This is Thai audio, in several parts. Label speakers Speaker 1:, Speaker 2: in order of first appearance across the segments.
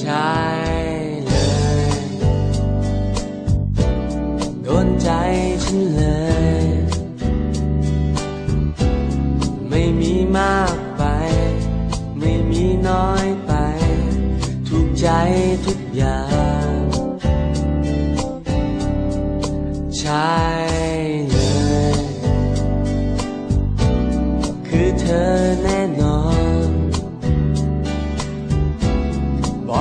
Speaker 1: ใช่เลย โดนใจฉันเลย ไม่มีมากไป ไม่มีน้อยไป ถูกใจทุกอย่าง ใช่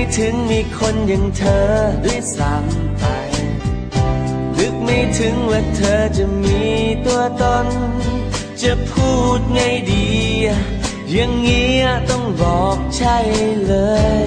Speaker 1: ไม่ถึงมีคนอย่างเธอด้วยซ้ำไป นึกไม่ถึงว่าเธอจะมีตัวตน จะพูดไงดี อย่างเงี้ยต้องบอกใช่เลย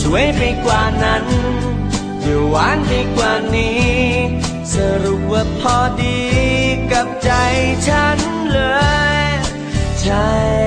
Speaker 1: สวยไปกว่านั้นจะหวานไปกว่านี้ สรุปว่าพอดีกับใจฉันเลย ใช่